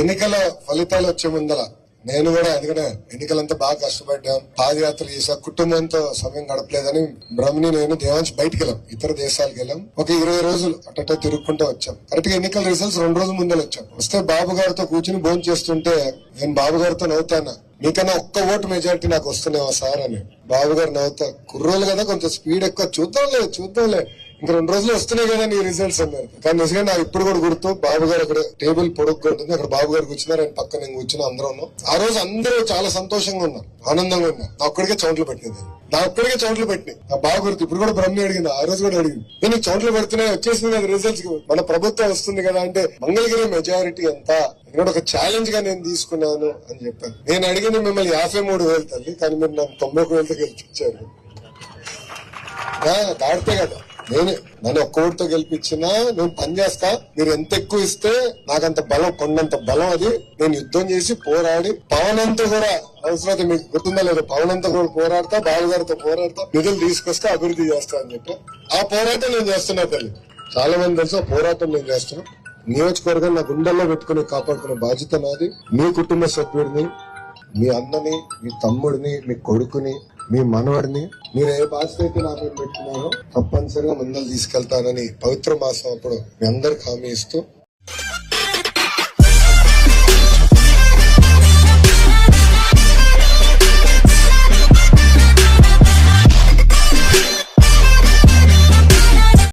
ఎన్నికల ఫలితాలు వచ్చే ముందల నేను కూడా ఎందుకంటే ఎన్నికలంతా బాగా కష్టపడ్డాం. పాదయాత్ర చేసా కుటుంబంతో సమయం గడపలేదని బ్రహ్మని నేను దేవాంశ్ బయటికి వెళ్ళాం ఇతర దేశాలకు వెళ్ళాం. ఒక ఇరవై రోజులు అట్టట తిరుగుకుంటూ వచ్చాం. కరెక్ట్ ఎన్నికల రిజల్ట్స్ రెండు రోజుల ముందర వచ్చాం. వస్తే బాబు గారితో కూర్చుని భోజనం చేస్తుంటే నేను బాబు గారితో నవ్వుతానా మీకన్నా ఒక్క ఓటు మెజారిటీ నాకు వస్తున్నావా సార్ అని. బాబు గారు నవ్వుతా కుర్రోలు కదా కొంచెం స్పీడ్ ఎక్కువ. చూద్దాంలే చూద్దాంలే. ఇంకా రెండు రోజులు వస్తున్నాయి కదా నీ రిజల్ట్స్ అన్నారు కానీ నిజంగా నాకు ఇప్పుడు కూడా గుర్తు బాబు గారు అక్కడ టేబుల్ పొడుగ్గా ఉంటుంది అక్కడ బాబు గారు కూర్చున్నారు. ఆయన పక్కన నేను కూర్చున్నా అందరూ ఉన్నాం ఆ రోజు అందరూ చాలా సంతోషంగా ఉన్నారు. ఆనందంగా ఉన్నారు. నా ఒక్కడికే చోట్ల పెట్టింది. నా ఒక్కడికే చోట్లు పెట్టినాయి. నా బాగా గుర్తు ఇప్పుడు కూడా బ్రహ్మ అడిగింది. ఆ రోజు కూడా అడిగింది. నేను చోట్లు పెడుతున్నాయి వచ్చేసింది కదా రిజల్ట్స్ మన ప్రభుత్వం వస్తుంది కదా అంటే మంగళగిరి మెజారిటీ ఎంత ఇక్కడ ఒక ఛాలెంజ్గా నేను తీసుకున్నాను అని చెప్పాను నేను అడిగింది మిమ్మల్ని యాభై మూడు వేలు తల్లి కానీ మీరు నన్ను తొంభై ఒక వేలతో గెలిపించారు. ఆ, దాడితే కదా. నేను నన్ను ఒక్క ఓటుతో గెలిపించినా నేను పని చేస్తా మీరు ఎంత ఎక్కువ ఇస్తే నాకంత బలం కొండంత బలం అది. నేను యుద్ధం చేసి పోరాడి పవన్ అంతా కూడా అవసరం మీకు గుర్తుందా లేదు? పవన్ అంతా కూడా పోరాడతా బాబు గారితో పోరాడతా నిధులు తీసుకొస్తే అభివృద్ధి చేస్తా అని చెప్పి. ఆ పోరాటం నేను చేస్తున్నా తల్లి. చాలా మంది తెలుసు ఆ పోరాటం నేను చేస్తున్నా. నియోజకవర్గం నా గుండెల్లో పెట్టుకుని కాపాడుకునే బాధ్యత నాది. మీ కుటుంబ సభ్యుడిని మీ అన్నని మీ తమ్ముడిని మీ కొడుకుని మీ మనవడిని మీరు ఏ బాధ్యత అయితే నా మీద పెట్టుకున్నారో తప్పనిసరిగా ముందరు తీసుకెళ్తానని పవిత్ర మాసం అప్పుడు మీ అందరికి హామీ ఇస్తూ